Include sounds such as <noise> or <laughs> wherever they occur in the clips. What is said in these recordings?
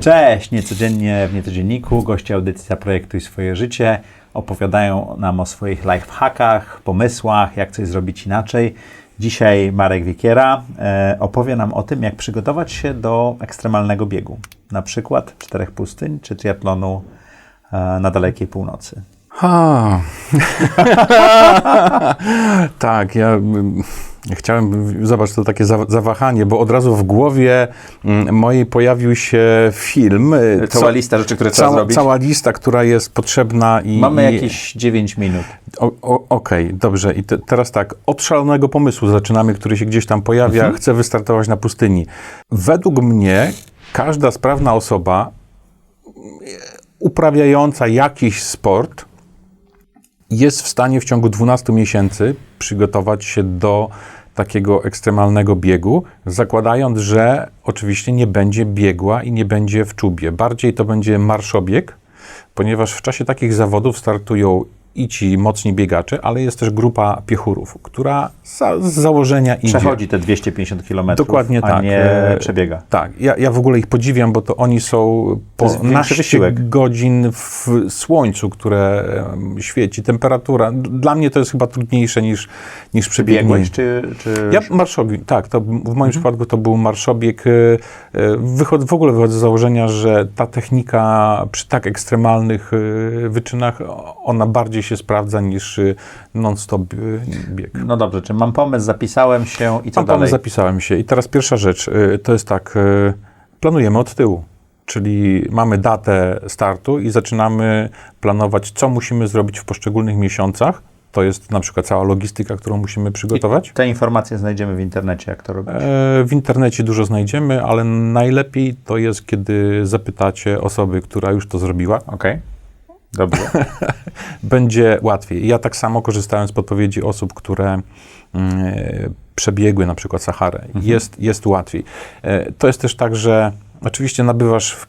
Cześć! Niecodziennie w Niecodzienniku goście audycji Zaprojektuj swoje życie opowiadają nam o swoich lifehackach, pomysłach, jak coś zrobić inaczej. Dzisiaj Marek Wikiera e, opowie nam o tym, jak przygotować się do ekstremalnego biegu, na przykład czterech pustyń czy triatlonu e, na dalekiej północy. Ha. <laughs> tak, ja chciałem, zobacz, to takie za- zawahanie, bo od razu w głowie mm, mojej pojawił się film. y, Cała lista rzeczy, które trzeba cała, zrobić. cała lista, która jest potrzebna i... Mamy jakieś 9 minut. Okej, dobrze. I te, teraz tak, od szalonego pomysłu zaczynamy, który się gdzieś tam pojawia. Mhm. Chcę wystartować na pustyni. Według mnie każda sprawna osoba e, uprawiająca jakiś sport jest w stanie w ciągu 12 miesięcy przygotować się do takiego ekstremalnego biegu, zakładając, że oczywiście nie będzie biegła i nie będzie w czubie. Bardziej to będzie marszobieg, ponieważ w czasie takich zawodów startują i ci mocni biegacze, ale jest też grupa piechurów, która za, z założenia idzie. Przechodzi te 250 km, Dokładnie a tak. nie E, przebiega. Tak, ja, ja w ogóle ich podziwiam, bo to oni są po naście godzin w słońcu, które świeci, temperatura. Dla mnie to jest chyba trudniejsze niż, niż przebieganie. Czy... czy... Ja marszobieg, tak, to w Mhm. moim przypadku to był marszobieg. e, e, Wychod, w ogóle wychodzę z założenia, że ta technika przy tak ekstremalnych wyczynach, ona bardziej się sprawdza niż e, non-stop e, bieg. No dobrze, czy mam pomysł, zapisałem się i co Mam dalej? pomysł, zapisałem się. I teraz pierwsza rzecz, y, to jest tak, y, planujemy od tyłu. Czyli mamy datę startu i zaczynamy planować, co musimy zrobić w poszczególnych miesiącach. To jest na przykład cała logistyka, którą musimy przygotować. Te informacje znajdziemy w internecie, jak to robić. E, W internecie dużo znajdziemy, ale najlepiej to jest, kiedy zapytacie osoby, która już to zrobiła. Okej. Dobrze. <laughs> będzie łatwiej. Ja tak samo korzystałem z podpowiedzi osób, które mm, przebiegły na przykład Saharę. Jest, jest łatwiej. E, To jest też tak, że oczywiście nabywasz w,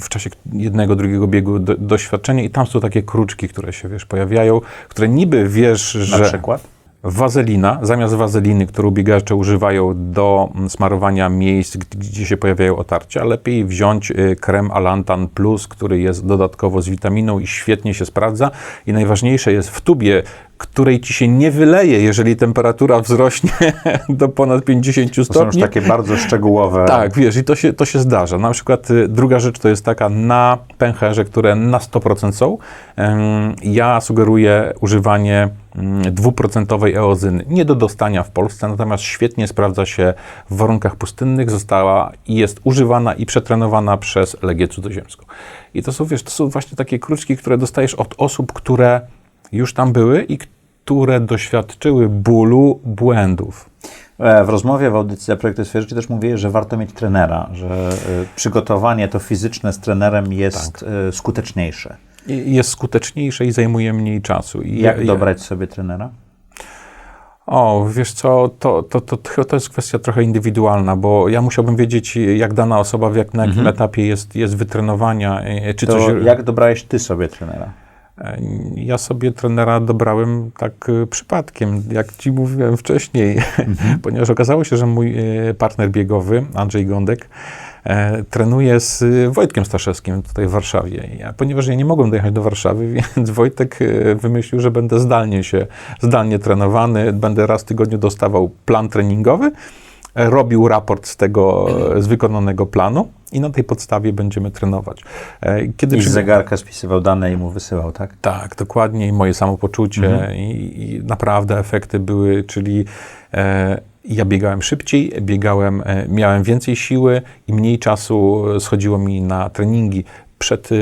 w czasie jednego, drugiego biegu do, doświadczenie i tam są takie kruczki, które się, wiesz, pojawiają, które niby wiesz, Na że... przykład? Wazelina, zamiast wazeliny, którą biegacze używają do mm, smarowania miejsc, gdzie się pojawiają otarcia, lepiej wziąć y, krem Alantan Plus, który jest dodatkowo z witaminą i świetnie się sprawdza. I najważniejsze jest w tubie, której ci się nie wyleje, jeżeli temperatura wzrośnie <laughs> do ponad 50 To są już stopni. takie bardzo szczegółowe. Tak, wiesz, i to się, to się zdarza. Na przykład y, druga rzecz to jest taka na pęcherze, które na 100% są. Ja sugeruję używanie dwuprocentowej eozyny. Nie do dostania w Polsce, natomiast świetnie sprawdza się w warunkach pustynnych. Została i jest używana i przetrenowana przez Legię Cudzoziemską. I to są, wiesz, to są właśnie takie kruczki, które dostajesz od osób, które już tam były i które doświadczyły bólu, błędów. E, W rozmowie w audycji Zaprojektuj swoje życie też mówiłeś, że warto mieć trenera, że y, przygotowanie to fizyczne z trenerem jest y, skuteczniejsze. Jest skuteczniejsze i zajmuje mniej czasu. I Jak ja- dobrać sobie trenera? O, wiesz co, to, to, to, to, jest kwestia trochę indywidualna, bo ja musiałbym wiedzieć, jak dana osoba, w jak, na jakim etapie jest, jest wytrenowania, e, czy To coś... jak dobrałeś ty sobie trenera? E, Ja sobie trenera dobrałem tak e, przypadkiem, jak ci mówiłem wcześniej, <laughs> ponieważ okazało się, że mój e, partner biegowy, Andrzej Gądek, e, trenuje z e, Wojtkiem Staszewskim tutaj w Warszawie. Ja, ponieważ ja nie mogłem dojechać do Warszawy, <laughs> więc Wojtek e, wymyślił, że będę zdalnie się, zdalnie trenowany, będę raz w tygodniu dostawał plan treningowy, e, robił raport z tego, z wykonanego planu i na tej podstawie będziemy trenować. E, Kiedy I z zegarka spisywał dane i mu wysyłał, tak? tak, dokładnie. I moje samopoczucie Mhm. i, i naprawdę efekty były, czyli e, ja biegałem szybciej, biegałem, e, miałem więcej siły i mniej czasu schodziło mi na treningi. Przed e,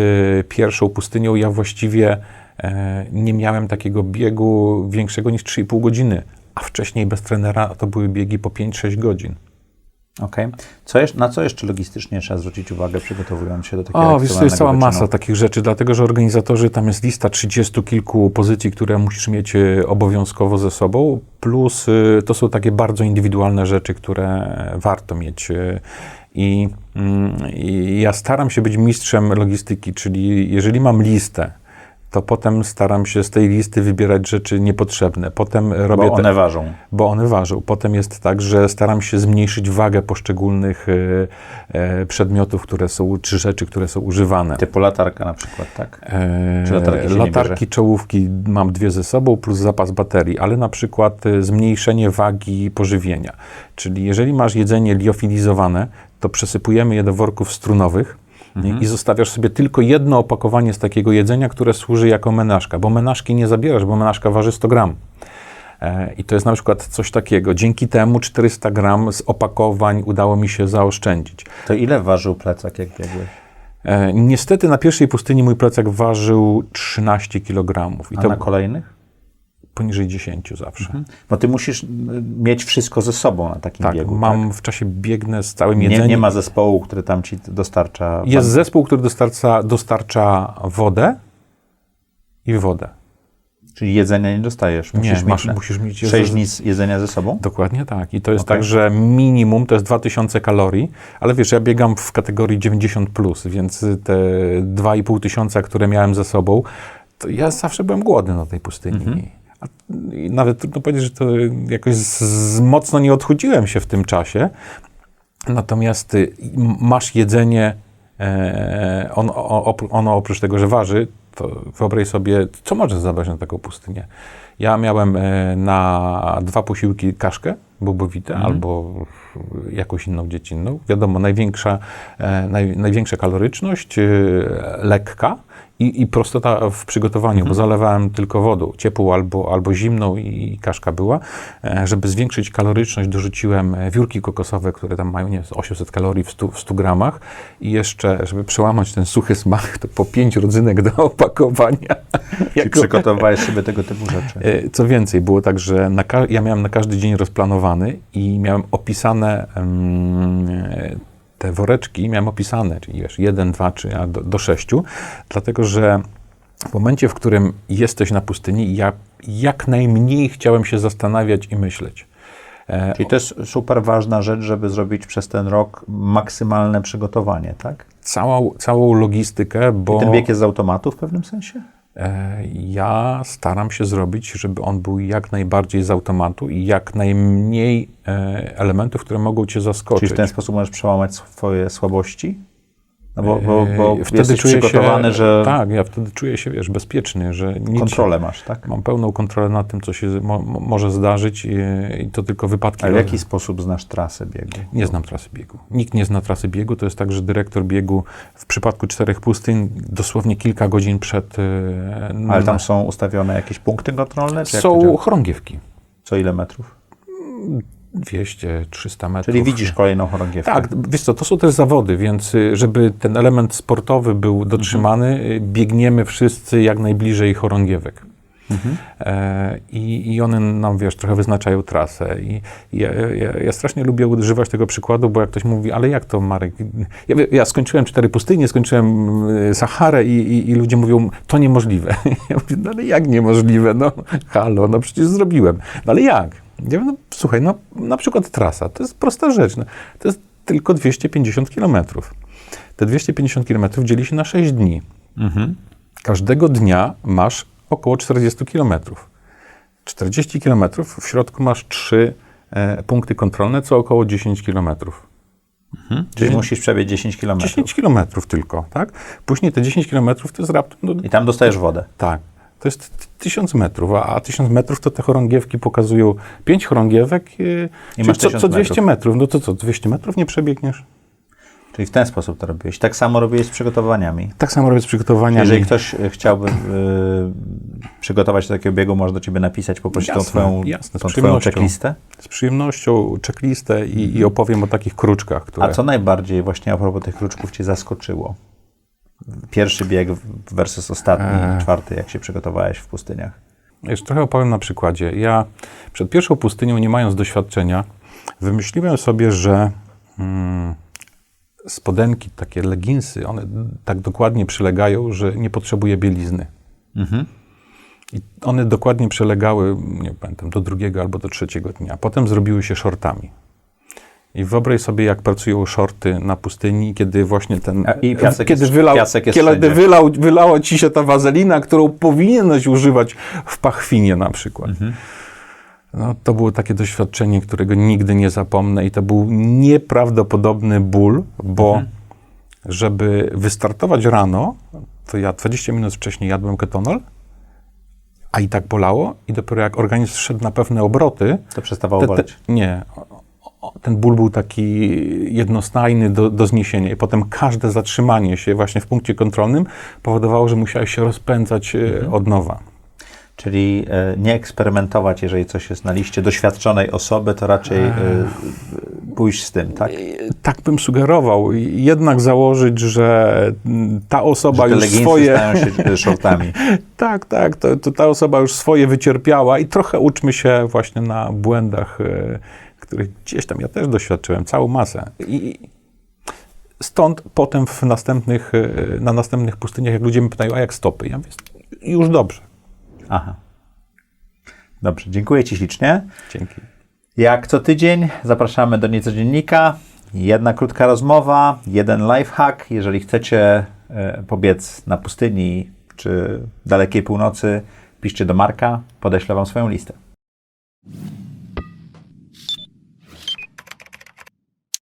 pierwszą pustynią ja właściwie e, nie miałem takiego biegu większego niż 3,5 godziny, a wcześniej bez trenera to były biegi po 5-6 godzin. Okej. Co jeszcze, na co jeszcze logistycznie trzeba zwrócić uwagę, przygotowując się do takiego O, wiesz, to jest cała masa takich rzeczy, dlatego że organizatorzy, tam jest lista 30 kilku pozycji, które musisz mieć e, obowiązkowo ze sobą, plus e, to są takie bardzo indywidualne rzeczy, które warto mieć. e, I, mm, I ja staram się być mistrzem logistyki, czyli jeżeli mam listę, to potem staram się z tej listy wybierać rzeczy niepotrzebne. Potem robię Bo te- one ważą. bo one ważą. Potem jest tak, że staram się zmniejszyć wagę poszczególnych e, e, przedmiotów, które są, czy rzeczy, które są używane. Typu latarka na przykład, tak? E, Czy latarki latarki, czołówki mam dwie ze sobą, plus zapas baterii, ale na przykład e, zmniejszenie wagi pożywienia. Czyli jeżeli masz jedzenie liofilizowane, to przesypujemy je do worków strunowych? Mhm. i zostawiasz sobie tylko jedno opakowanie z takiego jedzenia, które służy jako menażka, bo menażki nie zabierasz, bo menażka waży 100 gram. E, I to jest na przykład coś takiego. Dzięki temu 400 gram z opakowań udało mi się zaoszczędzić. To ile ważył plecak, jak biegłeś? E, niestety na pierwszej pustyni mój plecak ważył 13 kg. I A to na kolejnych? Poniżej 10 zawsze. Bo ty musisz mieć wszystko ze sobą na takim Tak, biegu. mam w czasie biegnę z całym tak? jedzeniem. Nie, nie ma zespołu, który tam ci dostarcza. Jest zespół, który dostarcza, dostarcza wodę i wodę. Czyli jedzenia nie dostajesz. Nie, Musisz masz, mieć musisz mieć... sześć dni z jedzenia ze sobą? Dokładnie tak. I to jest Okej. tak, że minimum to jest 2000 kalorii, ale wiesz, ja biegam w kategorii 90+, plus, więc te 2,5 tysiąca, które miałem ze sobą, to ja zawsze byłem głodny na tej pustyni. Mhm. I nawet trudno powiedzieć, że to jakoś z, z mocno nie odchudziłem się w tym czasie. Natomiast y, masz jedzenie, e, on, o, ono oprócz tego, że waży, to wyobraź sobie, co możesz zabrać na taką pustynię. Ja miałem e, na dwa posiłki kaszkę bobowite albo jakąś inną dziecinną. Wiadomo, największa, e, naj, największa kaloryczność, e, lekka i, i prostota w przygotowaniu, bo zalewałem tylko wodą, ciepłą albo, albo zimną i, kaszka była. E, żeby zwiększyć kaloryczność, dorzuciłem e, wiórki kokosowe, które tam mają nie, wiem, z 800 kalorii w 100, w 100 gramach i jeszcze, żeby przełamać ten suchy smak, to po pięć rodzynek do <laughs> opakowania. Czyli Jako- przygotowałeś sobie tego typu rzeczy. E, Co więcej, było tak, że ja miałem na każdy dzień rozplanowany i miałem opisane te woreczki, miałem opisane, czyli wiesz, jeden, dwa, czy a do, do sześciu, dlatego że w momencie, w którym jesteś na pustyni, ja jak najmniej chciałem się zastanawiać i myśleć. E, Czyli to jest super ważna rzecz, żeby zrobić przez ten rok maksymalne przygotowanie, tak? całą, całą logistykę, bo I ten bieg jest z automatu w pewnym sensie? Ja staram się zrobić, żeby on był jak najbardziej z automatu i jak najmniej e, elementów, które mogą cię zaskoczyć. Czyli w ten sposób możesz przełamać swoje słabości? No bo, bo, bo E, wtedy czuję przygotowany, się, że Tak, ja wtedy czuję się, wiesz, bezpieczny, że nic kontrolę masz, tak? Mam pełną kontrolę nad tym, co się mo, mo- może zdarzyć i, i to tylko wypadki. A w jaki sposób znasz trasę biegu? Nie znam trasy biegu. Nikt nie zna trasy biegu. To jest tak, że dyrektor biegu w przypadku czterech pustyń dosłownie kilka godzin przed... e, Ale tam są ustawione jakieś punkty kontrolne? Są chorągiewki. Co ile metrów? 200, 300 metrów. Czyli widzisz kolejną chorągiewkę. Tak, wiesz co, to są też zawody, więc y, żeby ten element sportowy był dotrzymany, y, biegniemy wszyscy jak najbliżej chorągiewek. E, i, I one nam, wiesz, trochę wyznaczają trasę. I ja, ja, ja strasznie lubię używać tego przykładu, bo jak ktoś mówi, ale jak to, Marek? Ja, ja skończyłem cztery pustynie, skończyłem y, Saharę i, i, i ludzie mówią, to niemożliwe. <laughs> Ja mówię, no ale jak niemożliwe? No halo, no przecież zrobiłem. No ale jak? Ja mówię, no słuchaj, no na przykład trasa, to jest prosta rzecz. No, to jest tylko 250 kilometrów. Te 250 kilometrów dzieli się na 6 dni. Mhm. Każdego dnia masz około 40 kilometrów. 40 kilometrów, w środku masz 3 e, punkty kontrolne, co około 10 kilometrów. Czyli musisz przebiec 10 km. 10 kilometrów tylko, tak? Później te 10 kilometrów to jest raptem, no, I tam dostajesz wodę. tak, to jest t- 1000 metrów, a, a 1000 metrów to te chorągiewki pokazują 5 chorągiewek yy, czyli masz co, 1000 co 200 metrów. metrów. No to co, 200 metrów nie przebiegniesz? Czyli w ten sposób to robiłeś. Tak samo robiłeś z przygotowaniami. Tak samo robię z przygotowaniami. Jeżeli ktoś e, chciałby e, przygotować się do takiego biegu, może do ciebie napisać, poprosić tą Jasne, twoją, jasne, z tą twoją przyjemnością. checklistę. Z przyjemnością checklistę i, i opowiem o takich kruczkach, które... A co najbardziej właśnie a propos tych kruczków cię zaskoczyło? Pierwszy bieg versus ostatni, Eee. czwarty, jak się przygotowałeś w pustyniach. Jeszcze trochę opowiem na przykładzie. Ja przed pierwszą pustynią, nie mając doświadczenia, wymyśliłem sobie, że mm, spodenki, takie leginsy, one tak dokładnie przylegają, że nie potrzebuję bielizny. Mhm. I one dokładnie przelegały, nie pamiętam, do drugiego albo do trzeciego dnia. Potem zrobiły się shortami. I wyobraź sobie, jak pracują shorty na pustyni, kiedy właśnie ten. I piasek kiedy jest- wylał, piasek jest kiedy wylał, wylała ci się ta wazelina, którą powinieneś używać w pachwinie na przykład. Mhm. No, to było takie doświadczenie, którego nigdy nie zapomnę, i to był nieprawdopodobny ból, bo Mhm. żeby wystartować rano, to ja 20 minut wcześniej jadłem ketonol, a i tak bolało, i dopiero jak organizm szedł na pewne obroty, To przestawało te, te, boleć. nie. Ten ból był taki jednostajny do, do zniesienia i potem każde zatrzymanie się właśnie w punkcie kontrolnym powodowało, że musiałeś się rozpędzać e, Mhm. od nowa. Czyli e, nie eksperymentować, jeżeli coś jest na liście doświadczonej osoby, to raczej e, pójść z tym, tak? Tak bym sugerował. Jednak założyć, że ta osoba Że te już swoje... stają się shortami. <laughs> Tak, tak. To, to ta osoba już swoje wycierpiała i trochę uczmy się właśnie na błędach, których gdzieś tam ja też doświadczyłem, całą masę. I stąd potem w następnych, e, na następnych pustyniach, jak ludzie mnie pytają, a jak stopy? Ja mówię, już dobrze. Aha. Dobrze, dziękuję Ci ślicznie. Dzięki. Jak co tydzień zapraszamy do Niecodziennika. Jedna krótka rozmowa, jeden lifehack. Jeżeli chcecie e, pobiec na pustyni czy dalekiej północy, piszcie do Marka, podeślę Wam swoją listę.